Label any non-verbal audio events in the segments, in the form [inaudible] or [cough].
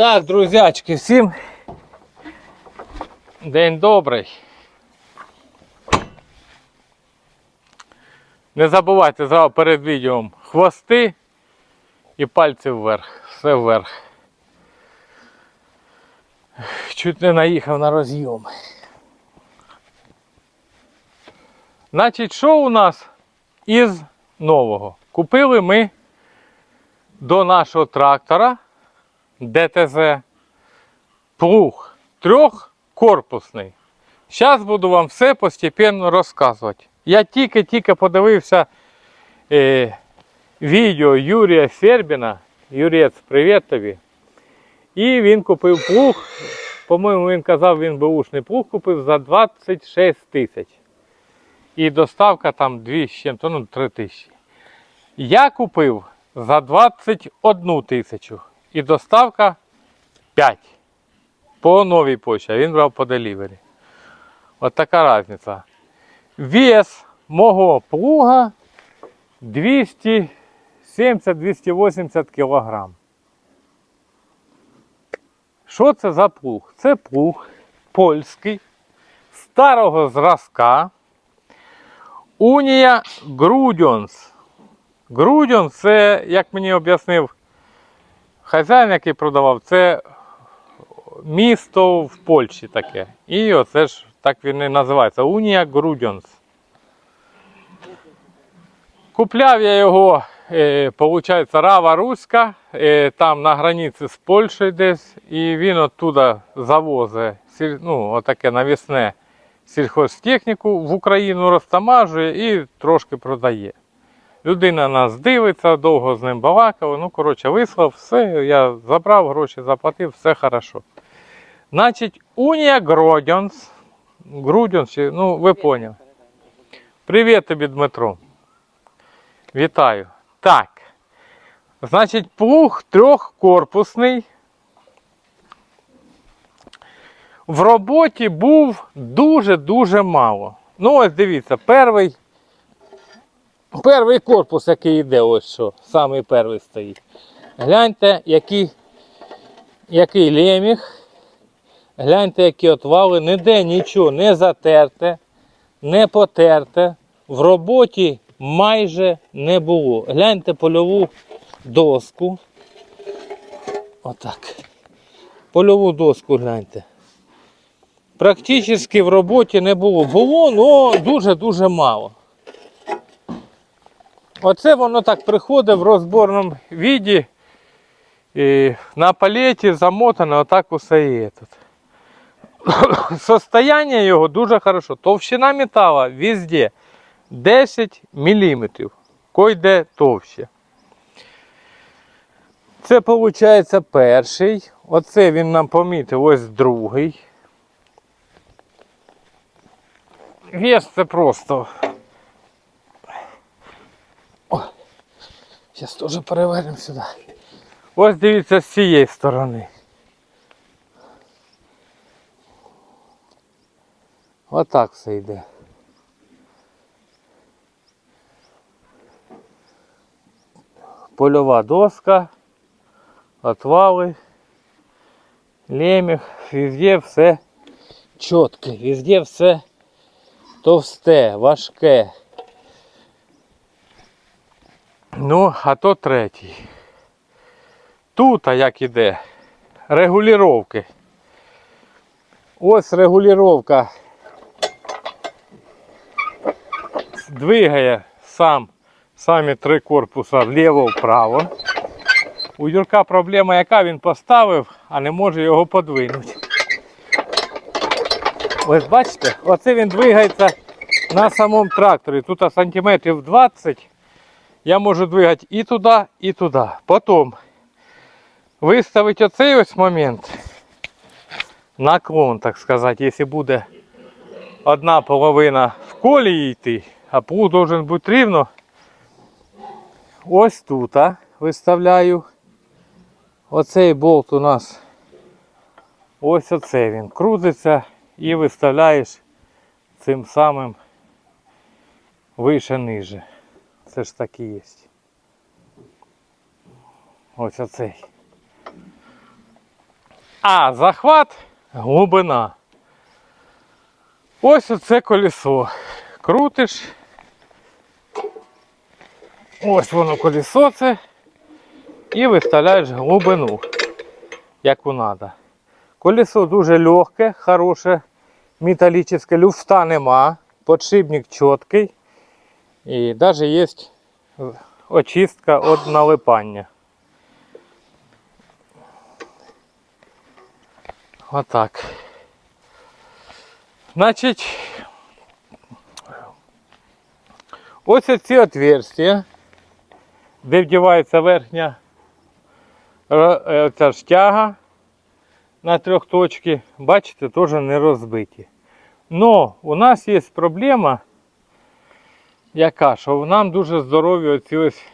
Так, друзячки, всім день добрий. Не забувайте зразу перед відео хвости і пальці вверх. Все вверх. Чуть не наїхав на розйом. Значить, що у нас із нового? Купили ми до нашого трактора ДТЗ плуг трьохкорпусний. Зараз буду вам все постепенно розказувати. Я тільки-тільки подивився е, відео Юрія Сербіна. Юрець, привіт тобі. І він купив плуг. По-моєму, він казав, він беушний плуг купив за 26 тисяч. І доставка там 2 з чим-то, ну 3 тисячі. Я купив за 21 тисячу. І доставка 5. По новій почті. А він брав по делівері. От така різниця. Вес мого плуга 270-280 кг. Що це за плуг? Це плуг польський, старого зразка. Унія Грудьонс. Грудьонс це, як мені об'яснив хазяїн, який продавав, це місто в Польщі таке. І оце ж так він і називається. Унія Грудьонс. Купляв я його, е, виходить, Рава Руська, е, там на границі з Польщею десь, і він оттуда завозить ну, отаке навісне сільхозтехніку в Україну розтамажує і трошки продає. Людина нас дивиться, довго з ним балакав. Ну, коротше, вислав, все, я забрав гроші, заплатив, все хорошо. Значить, Унія Гродьонс. Грудьонс, ну ви поняли. Привіт тобі, Дмитро. Вітаю. Так. Значить, плуг трьохкорпусний. В роботі був дуже-дуже мало. Ну, ось дивіться, перший, перший корпус, який йде, ось що, самий перший стоїть. Гляньте, який, який леміг. Гляньте, які отвали, ніде нічого не затерте, не потерте. В роботі майже не було. Гляньте польову доску. Отак. Польову доску гляньте. Практично в роботі не було. Було, але дуже-дуже мало. Оце воно так приходить в розборному віді. І на палеті замотано, отак усе є тут. [coughs] Состояння його дуже хорошо. Товщина металу везде 10 мм. Койде товще. Це виходить перший. Оце він нам помітив, ось другий. Вес це просто. зараз теж перевернемо сюди. Ось дивіться з цієї сторони. Отак все йде. Польова доска, отвали, лемех, везде все чітке, везде все товсте, важке. Ну, а то третій. Тут, а як іде, регулювання. Ось регулювання двигає сам, самі три корпуса вліво-вправо. У Юрка проблема яка він поставив, а не може його подвинути. Ось бачите, оце він двигається на самому тракторі. Тут сантиметрів 20. Я можу двигати і туди, і туди. Потім виставити оцей ось момент. Наклон, так сказати, якщо буде одна половина в колії йти, а плуг должен бути рівно. Ось тут а, виставляю. Оцей болт у нас. Ось оце він крутиться і виставляєш цим самим вище ниже. Це ж так і є. Ось оцей. А захват глибина. Ось оце колесо. Крутиш. Ось воно колесо це. І виставляєш глибину, яку треба. Колесо дуже легке, хороше, металічне, люфта нема, подшипник чіткий. І навіть є очистка від налипання. Отак. Значить, ось ці отверстия, де вдівається верхня е, ця штяга на трьох точки, бачите, теж не розбиті. Но у нас є проблема, яка, що нам дуже здорові оці ось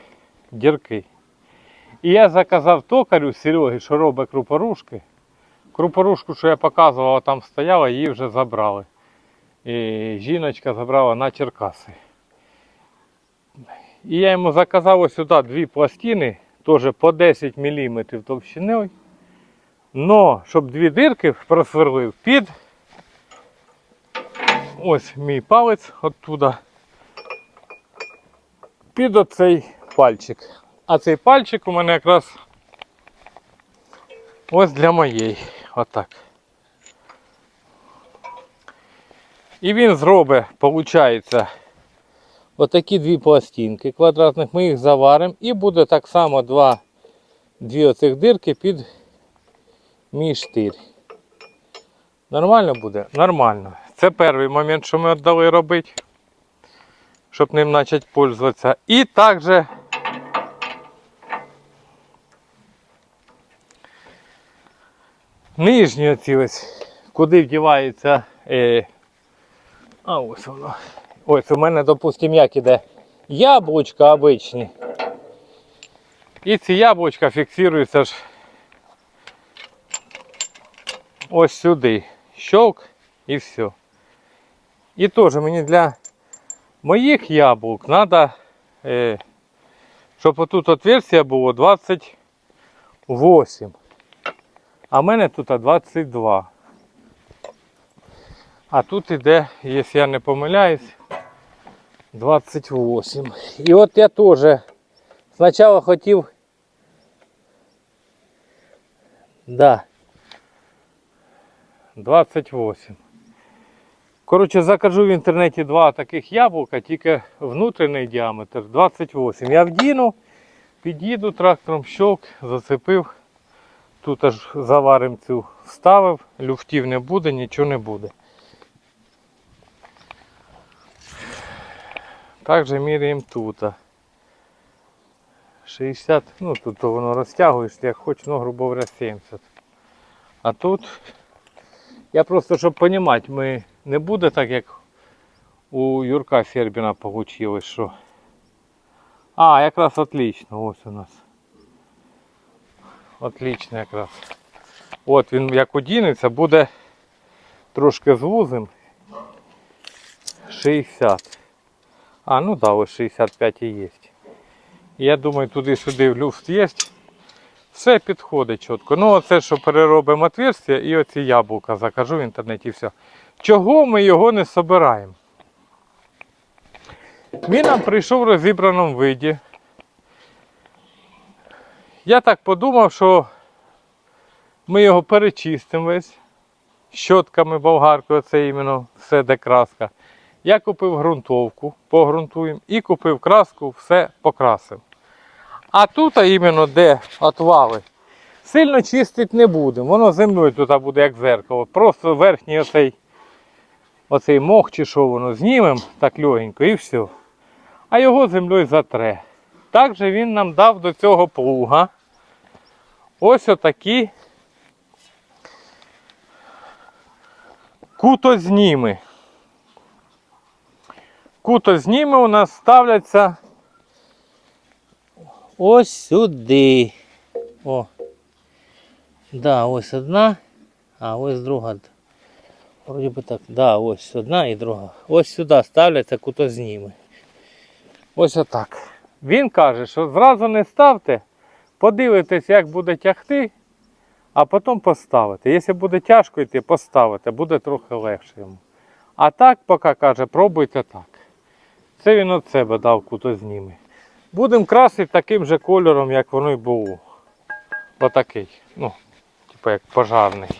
дірки. І я заказав токарю Серегі, що робить крупорушки. Крупорушку, що я показував, там стояла, її вже забрали. І жіночка забрала на Черкаси. І я йому заказав ось сюди дві пластини, теж по 10 мм товщиною. Но, щоб дві дирки просверлив під ось мій палець оттуда. Під оцей пальчик. А цей пальчик у мене якраз ось для моєї. Отак. І він зробить, виходить, отакі дві пластинки квадратних. Ми їх заваримо і буде так само два, дві оцих дирки під мій штир. Нормально буде? Нормально. Це перший момент, що ми віддали робити, щоб ним почати пользуватися. І також нижні оці ось, куди вдівається. Е, а ось воно. Ось у мене, допустимо, як іде яблучка обичні. І ці яблучка фіксуються ж ось сюди. Щелк і все. І теж мені для моїх яблук треба, щоб отут отверстие було 28. А в мене тут 22. А тут іде, якщо я не помиляюсь, 28. І от я теж спочатку хотів. Да. 28. Коротше, закажу в інтернеті два таких яблука, тільки внутрішній діаметр 28. Я вдіну, під'їду трактором, щелк, зацепив. Тут аж заварим цю вставив, люфтів не буде, нічого не буде. Також міряємо тут. 60, ну тут воно розтягуєш, як хочеш, ну, грубо говоря, 70. А тут я просто, щоб розуміти, ми не буде так, як у Юрка Сербіна вийшло, що. А, якраз отлично, ось у нас. Отлично якраз. От він як одінеться, буде трошки звузим. 60. А, ну да, ось 65 і є. Я думаю, туди-сюди в люфт є. Все підходить чітко. Ну, оце, що переробимо отверстия і оці яблука закажу в інтернеті все. Чого ми його не собираємо? Він нам прийшов в розібраному виді. Я так подумав, що ми його перечистимо весь. Щотками, болгаркою, це іменно все де краска. Я купив ґрунтовку, погрунтуємо і купив краску, все покрасив. А тут, іменно де отвали, сильно чистити не будемо. Воно землею тут буде як зеркало. Просто верхній оцей, оцей мох чи що воно знімемо так легенько і все. А його землею затре. Також він нам дав до цього плуга. Ось отакі кутозніми. Кутозніми у нас ставляться ось сюди. О. Да, ось одна, а ось друга. Вроді би так. Да, ось одна і друга. Ось сюди ставляться кутозніми. Ось отак. Він каже, що зразу не ставте, подивитесь, як буде тягти, а потім поставити. Якщо буде тяжко йти, поставити, буде трохи легше йому. А так, поки каже, пробуйте так. Це він від себе дав куто зніме. Будемо красити таким же кольором, як воно й було. Отакий. Ну, типу як пожарний.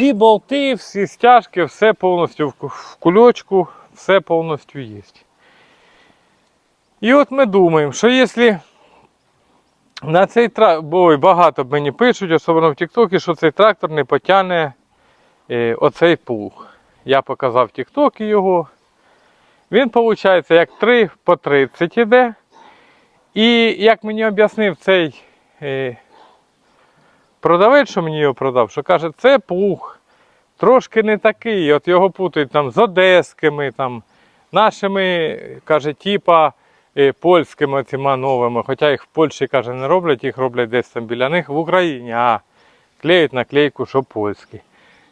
Всі болти, всі стяжки, все повністю в кульочку, все повністю є. І от ми думаємо, що якщо на цей трактор, бо багато мені пишуть, особливо в Тіктокі, що цей трактор не потягне е, оцей плуг. Я показав Тіктокі його. Він, виходить, як 3 по 30 іде. І як мені об'яснив цей е, продавець, що мені його продав, що каже, це плуг трошки не такий. От його путають там з одеськими, там, нашими, каже, типа польськими цими новими. Хоча їх в Польщі каже, не роблять, їх роблять десь там біля них в Україні, а клеють наклейку, що польські.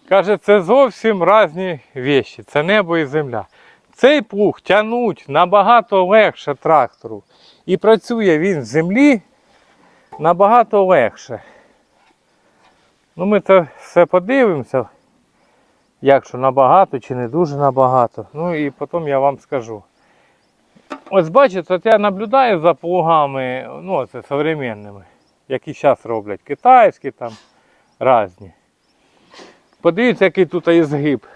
Каже, це зовсім різні вещі, це небо і земля. Цей плуг тягнуть набагато легше трактору. І працює він в землі набагато легше. Ну, ми це все подивимося, як що набагато чи не дуже набагато. Ну і потім я вам скажу. Ось бачите, от я наблюдаю за плугами, ну це современними, які зараз роблять, китайські там різні. Подивіться, який тут є згиб.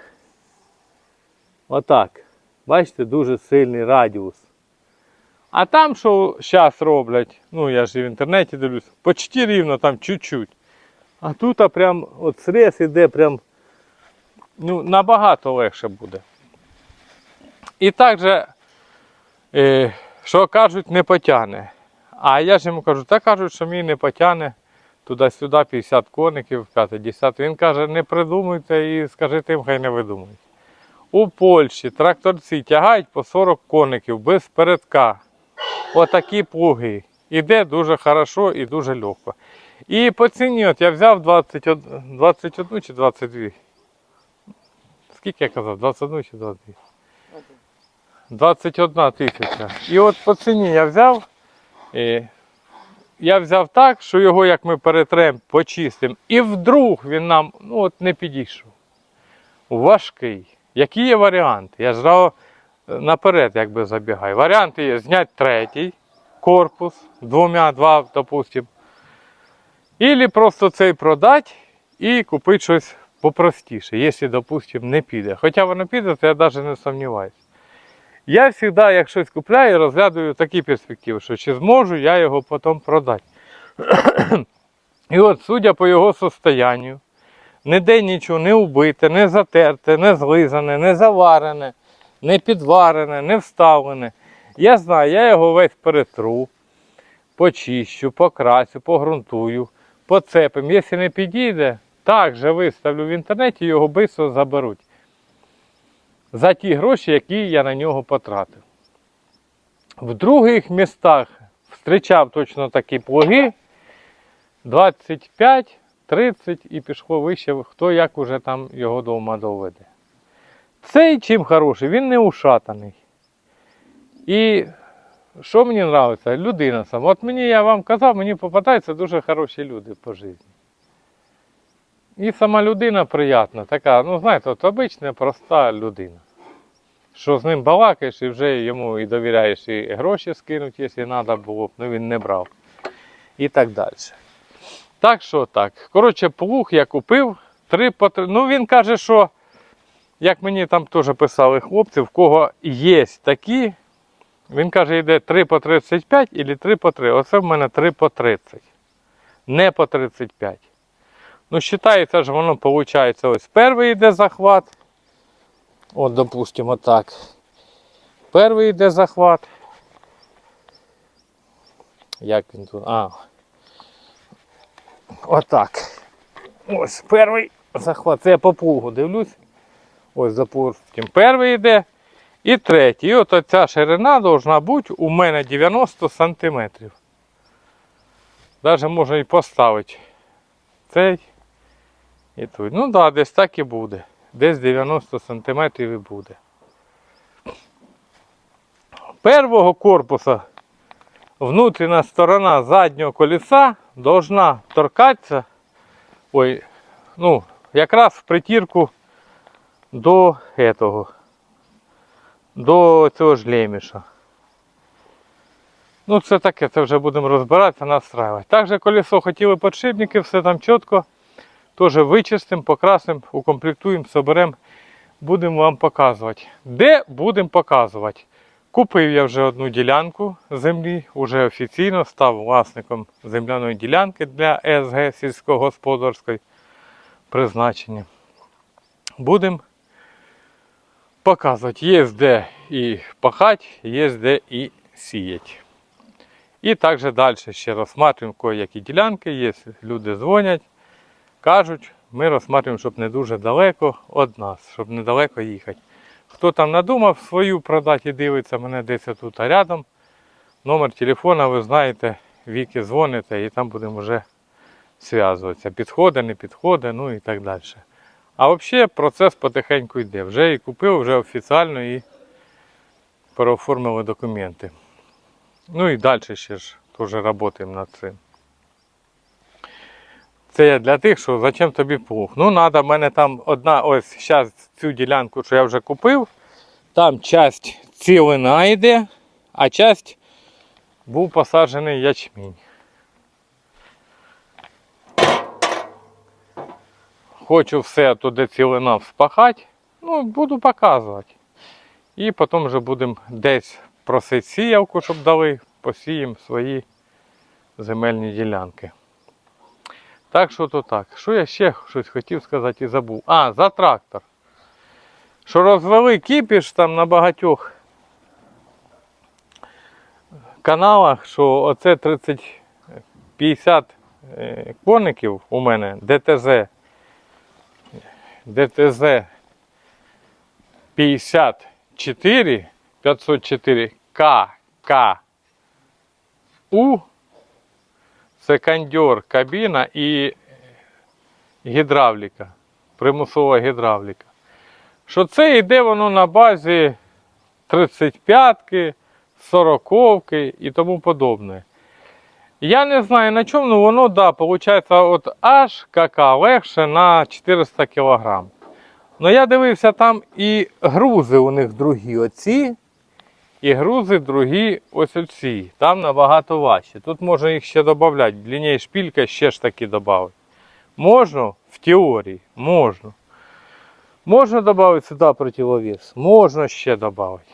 Отак. Бачите, дуже сильний радіус. А там, що зараз роблять, ну я ж і в інтернеті дивлюсь, почти рівно там чуть-чуть. А тут а прям от срез іде прям ну, набагато легше буде. І також, е, що кажуть, не потягне. А я ж йому кажу, та кажуть, що мій не потягне туди-сюди 50 коників, 50. Він каже, не придумуйте і скажи тим, хай не видумують. У Польщі тракторці тягають по 40 коників без передка. Отакі плуги. Іде дуже хорошо і дуже легко. І по ціні от я взяв 21, 21 чи 22. Скільки я казав? 21 чи 22? 21 тисяча. І от по ціні я взяв. е, я взяв так, що його як ми перетрем, почистимо. І вдруг він нам ну, от не підійшов. Важкий. Які є варіанти? Я ж зразу е, наперед якби забігаю. Варіанти є зняти третій корпус, двома, два, допустимо. Ілі просто цей продати і купити щось попростіше, якщо, допустимо, не піде. Хоча воно піде, то я навіть не сумніваюся. Я завжди, як щось купляю, розглядаю такі перспективи, що чи зможу я його потім продати. І от, судя по його состоянню, ніде нічого не убите, не затерте, не злизане, не заварене, не підварене, не вставлене. Я знаю, я його весь перетру, почищу, покрасю, погрунтую, поцепим. Якщо не підійде, так же виставлю в інтернеті, його швидко заберуть. За ті гроші, які я на нього потратив. В других містах зустрічав точно такі плуги 25, 30 і пішло вище, хто як уже там його вдома доведе. Цей чим хороший, він не ушатаний. І що мені подобається? Людина сама. От мені я вам казав, мені попадаються дуже хороші люди по житті. І сама людина приятна, така, ну знаєте, от обична, проста людина. Що з ним балакаєш і вже йому і довіряєш, і гроші скинуть, якщо треба було б, ну він не брав. І так далі. Так що так. Коротше, плуг я купив 3 по 3. Ну він каже, що, як мені там теж писали хлопці, в кого є такі, він каже, йде 3 по 35 або 3 по 3. Оце в мене 3 по 30. Не по 35. Ну, вважається ж воно виходить, ось перший йде захват. От, допустимо, так. Перший йде захват. Як він тут? А. Отак. Ось перший захват. Це я по плугу дивлюсь. Ось допустим. Перший йде і третій. І от ця ширина должна бути у мене 90 сантиметрів. Навіть можна і поставити цей і тут. Ну так, да, десь так і буде. Десь 90 сантиметрів і буде. Первого корпуса внутрішня сторона заднього колеса должна торкатися, ой, ну, якраз в притірку до этого, до цього ж леміша. Ну, це таке, це вже будемо розбиратися, настраювати. Також колесо хотіли подшипники, все там чітко. Теж вичистимо, покрасимо, укомплектуємо, соберемо, будемо вам показувати. Де будемо показувати? Купив я вже одну ділянку землі, вже офіційно став власником земляної ділянки для СГ сільськогосподарської призначення. Будемо показувати, є де і пахати, є де і сіяти. І також далі ще розсматриваємо кое-які ділянки, є люди дзвонять, кажуть, ми розсматриваємо, щоб не дуже далеко від нас, щоб недалеко їхати. Хто там надумав свою продати і дивиться мене десь тут рядом. Номер телефона ви знаєте, віки дзвоните і там будемо вже зв'язуватися. Підходи, не підходи, ну і так далі. А взагалі процес потихеньку йде. Вже і купив, вже офіційно і переоформили документи. Ну і далі ще ж теж працюємо над цим. Це я для тих, що зачем тобі плуг. Ну, треба, в мене там одна, ось зараз цю ділянку, що я вже купив, там часть цілина йде, а часть був посаджений ячмінь. Хочу все туди цілина вспахати, ну, буду показувати. І потім вже будемо десь просити сіявку, щоб дали, посіємо свої земельні ділянки. Так що то так. Що я ще щось хотів сказати і забув. А, за трактор. Що розвели кіпіш там на багатьох каналах, що оце 30-50 е, коників у мене ДТЗ. ДТЗ 54 504 КК У це кондьор, кабіна і гідравліка, примусова гідравліка. Що це йде воно на базі 35-ки, 40-ки і тому подобне. Я не знаю на чому, але воно, да, виходить, от аж КК легше на 400 кг. Ну я дивився там і грузи у них другі оці, і грузи другі ось оці. Там набагато важче. Тут можна їх ще додати. Длиннее шпілька ще ж таки додати. Можна в теорії, можна. Можна додати сюди противовес, можна ще додати.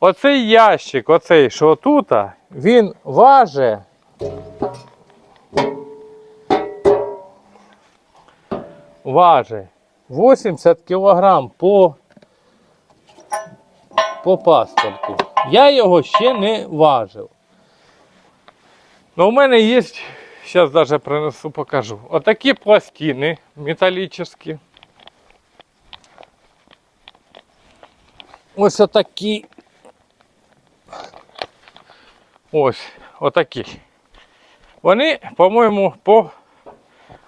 Оцей ящик, оцей, що тут, він важить. Важить 80 кг по по паспорту. Я його ще не важив. Ну, у мене є, зараз навіть принесу, покажу. Отакі пластини металічні. Ось отакі. Ось, отакі. Вони, по-моєму, по...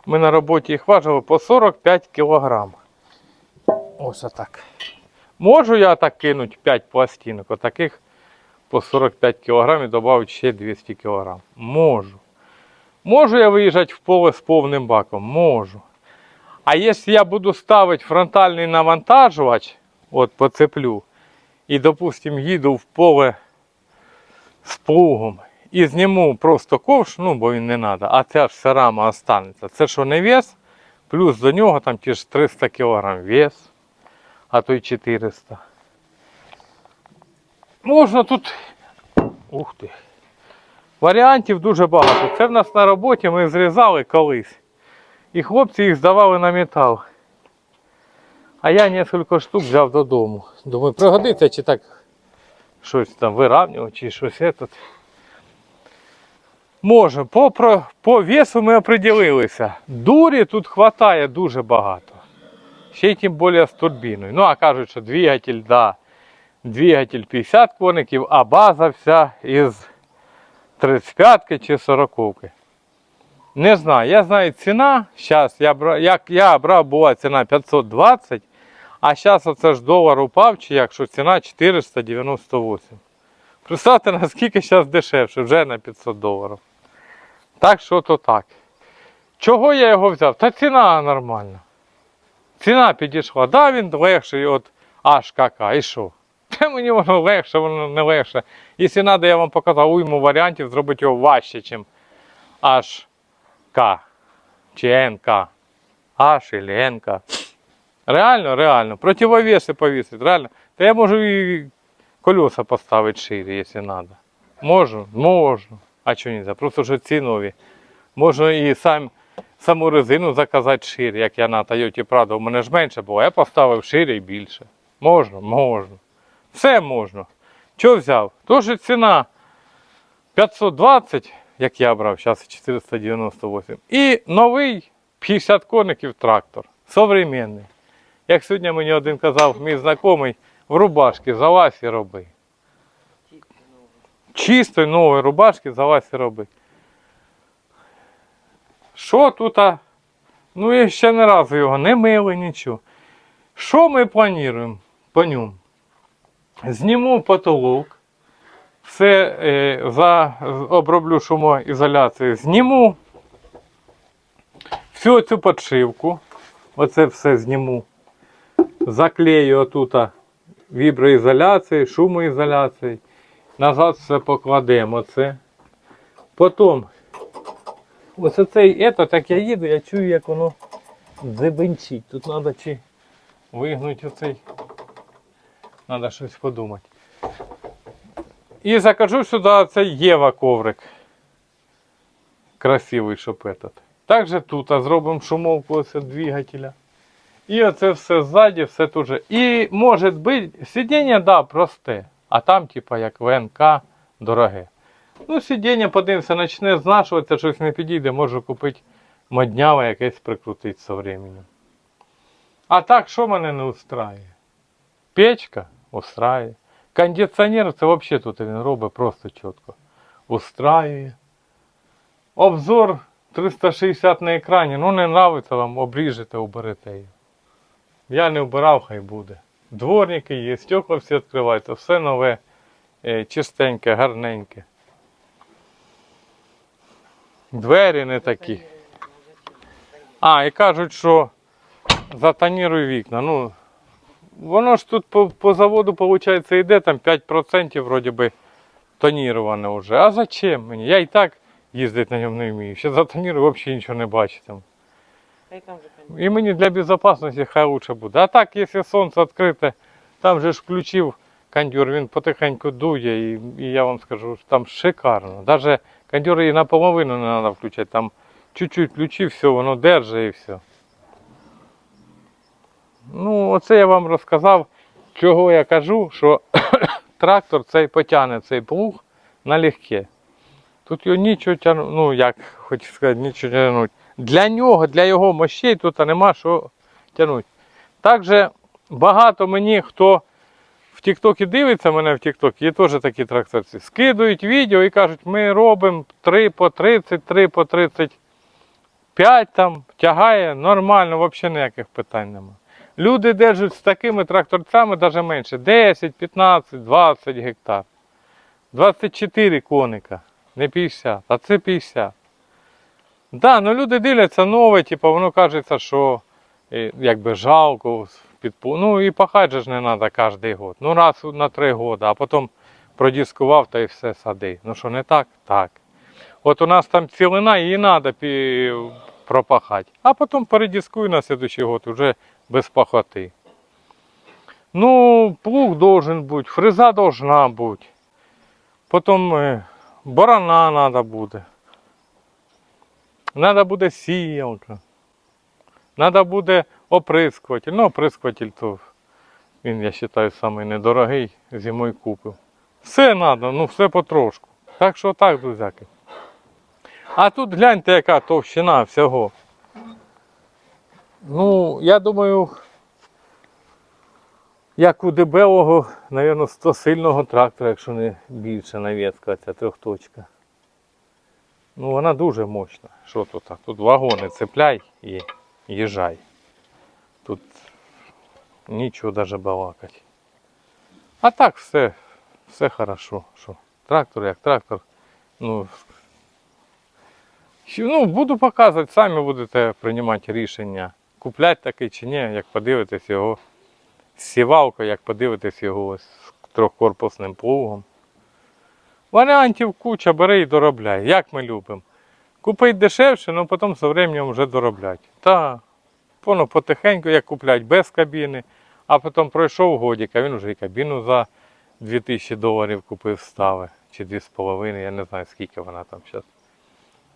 ми на роботі їх важили по 45 кг. Ось отак. Можу я так кинути 5 пластинок, отаких по 45 кг і додати ще 200 кг. Можу. Можу я виїжджати в поле з повним баком? Можу. А якщо я буду ставити фронтальний навантажувач, от поцеплю, і, допустим, їду в поле з плугом і зніму просто ковш, ну бо він не треба, а ця ж вся рама останеться. Це що не вес, плюс до нього там ті ж 300 кг вес а то й 400. Можна тут. Ух ти. Варіантів дуже багато. Це в нас на роботі ми зрізали колись. І хлопці їх здавали на метал. А я кілька штук взяв додому. Думаю, пригодиться чи так щось там виравнювати, чи щось тут. Може, по, по весу ми оприділилися. Дурі тут вистачає дуже багато. Ще й тим більше з турбіною. Ну, а кажуть, що двигатель, да, двигатель 50 коників, а база вся із 35 чи 40. Не знаю, я знаю ціна. Зараз я брав, як я брав, була ціна 520, а зараз оце ж долар упав, чи як, що ціна 498. Представте, наскільки зараз дешевше, вже на 500 доларів. Так що то так. Чого я його взяв? Та ціна нормальна. Ціна підійшла. Да, він легший от HKK. І що? Та мені воно легше, воно не легше. Якщо треба, я вам показав уйму варіантів, зробити його важче, ніж HK чи НК. H или НК. Реально, реально. Противовеси повісити, реально. Та я можу і колеса поставити шире, якщо треба. Можу, можу. А чого не Просто що ці нові. Можна і сам, саму резину заказати шире, як я на Toyota Prado. У мене ж менше було, я поставив шире і більше. Можна, можна. Все можна. Що взяв? Тож ціна 520, як я брав, зараз 498. І новий 50 коників трактор. Современний. Як сьогодні мені один казав, мій знайомий, в рубашки залазь і роби. Чистої нової рубашки залазь і роби. Що тут? Ну, я ще не разу його не мили, нічого. Що ми плануємо по ньому? Зніму потолок, все е, за, оброблю шумоізоляцією, зніму всю цю подшивку, оце все зніму, заклею отут віброізоляцією, шумоізоляцією, назад все покладемо це. Потім Ось оцей ето, як я їду, я чую, як воно дзебенчить. Тут треба чи вигнути оцей. Треба щось подумати. І закажу сюди цей Єва коврик. Красивий, щоб этот. Також тут зробимо шумовку ось двигателя. І оце все ззаді, все тут же. І може бути, сидіння, да, просте. А там, типа, як ВНК, дороге. Ну, сидіння, подивимося, почне знашуватися, щось не підійде, можу купити модняве якесь прикрутити со временем. А так, що мене не устраює? Печка устраює. Кондиціонер це взагалі тут він робить просто чітко. Устраює. Обзор 360 на екрані. Ну не нравиться вам, обріжете, уберете його. Я не вбирав, хай буде. Дворники є, стекла всі відкриваються, все нове, е, чистеньке, гарненьке. Двері не такі. А, і кажуть, що затоніруй вікна. Ну, воно ж тут по, по заводу, виходить, йде там 5% вроді би тоніроване вже. А зачем мені? Я і так їздити на ньому не вмію. Ще затонірую, взагалі нічого не бачу там. І мені для безпечності хай лучше буде. А так, якщо сонце відкрите, там же ж включив кондюр, він потихеньку дує, і, і я вам скажу, що там шикарно. Навіть кондюр і наполовину не треба включати, там чуть-чуть включив, все, воно держить і все. Ну, оце я вам розказав, чого я кажу, що [coughs] трактор цей потягне цей плуг налегке. Тут його нічого тягнути, ну як хочу сказати, нічого тягнути. Для нього, для його мощей тут нема що тягнути. Також багато мені хто в Тіктокі дивиться мене в Тіктокі, є теж такі тракторці. Скидують відео і кажуть, ми робимо 3 по 30, 3 по 35 там, тягає нормально, взагалі ніяких питань нема. Люди держать з такими тракторцями навіть менше 10, 15, 20 гектар. 24 коника, не 50, а це 50. Да, ну люди дивляться нове, типу, воно кажеться, що е, якби жалко, підпу... ну і пахати же ж не треба кожен год. Ну раз на три роки, а потім продіскував та і все сади. Ну що не так? Так. От у нас там цілина, її треба пі... пропахати. А потім передіскуй на наступний год вже без пахоти. Ну, плуг должен бути, фреза должна бути. Потім е, барана треба буде. Надо буде сіялка. Надо буде оприскуватель. Ну, оприскуватель то він, я вважаю, самий недорогий, зимою купив. Все треба, ну все потрошку. Так що так, друзяки. А тут гляньте, яка товщина всього. Ну, я думаю, як у дебелого, мабуть, 100 сильного трактора, якщо не більше нав'язка ця трьохточка. Ну вона дуже мощна. Що тут? Тут вагони цепляй і їжджай. Тут нічого навіть балакати. А так все, все хорошо. Що? Трактор як трактор. Ну, ну, буду показувати, самі будете приймати рішення, купляти такий чи ні, як подивитесь його з сівалкою, як подивитесь його з трьохкорпусним плугом. Варіантів куча, бери і доробляй, як ми любимо. Купить дешевше, але потім з часом вже дороблять. Та воно потихеньку, як куплять без кабіни, а потім пройшов годик, а він вже і кабіну за 2000 доларів купив стави. Чи 2,5, я не знаю скільки вона там зараз.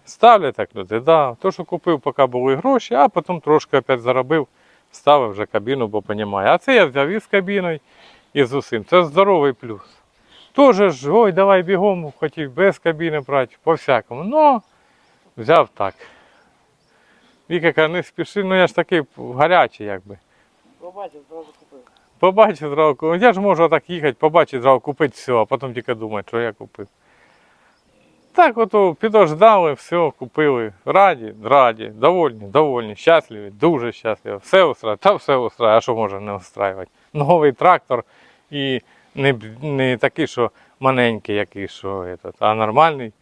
Ставлять так люди, да. То, що купив, поки були гроші, а потім трошки опять заробив, ставив вже кабіну, бо понімає. А це я взяв і з кабіною, і з усім. Це здоровий плюс. Тоже ж, ой, давай бігом, хотів без кабіни брати, по-всякому. Ну, взяв так. Віка каже, не спіши, ну я ж такий гарячий, якби. Побачив, зразу купив. Побачив зразу, ку- я ж можу так їхати, побачити, зразу купити все, а потім тільки думати, що я купив. Так ото підождали, все, купили. Раді, раді, довольні, довольні, щасливі, дуже щасливі. Все устраює, та все устраює, а що може не устраювати? Новий трактор і не, не такий, що маленький, який, що этот, а нормальний.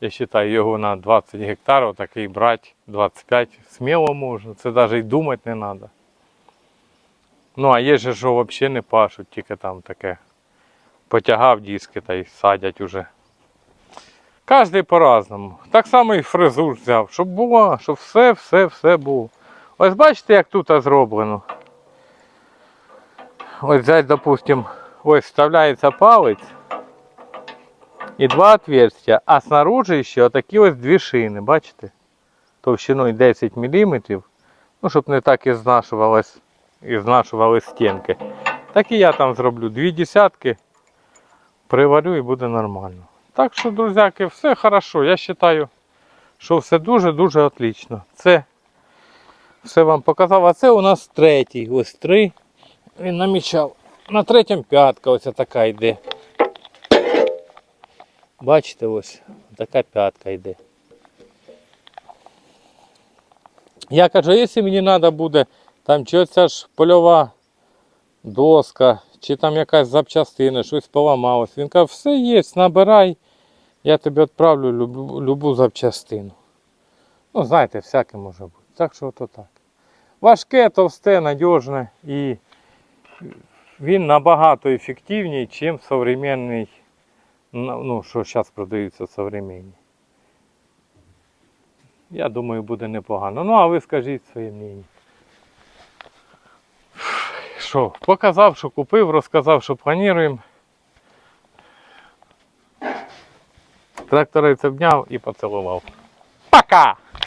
Я вважаю, його на 20 гектарів такий брати 25 сміло можна. Це навіть і думати не треба. Ну, а є же, що взагалі не пашуть, тільки там таке потягав диски та й садять уже. Кожний по-разному. Так само і фрезу взяв, щоб було, щоб все, все, все було. Ось бачите, як тут зроблено. Ось взять, допустим, ось вставляється палець і два отверстия, а снаружи ще отакі ось дві шини, бачите? Товщиною 10 мм, ну, щоб не так і знашувалось знашували стінки. Так і я там зроблю дві десятки, приварю і буде нормально. Так що, друзяки, все хорошо. Я вважаю, що все дуже-дуже отлично. Це все вам показав. А це у нас третій. Ось три. Він намічав. На третьому п'ятка ось така йде. Бачите, ось така п'ятка йде. Я кажу, якщо мені треба буде там чи оця ж польова доска, чи там якась запчастина, щось поламалось. Він каже, все є, набирай, я тобі відправлю любу, любу запчастину. Ну, знаєте, всяке може бути. Так що ото так. Важке, товсте, надіжне і він набагато ефективніший, ніж современний, ну, що зараз продаються современні. Я думаю, буде непогано. Ну, а ви скажіть своє мнення. Що, показав, що купив, розказав, що плануємо. Тракториць обняв і поцілував. Пока!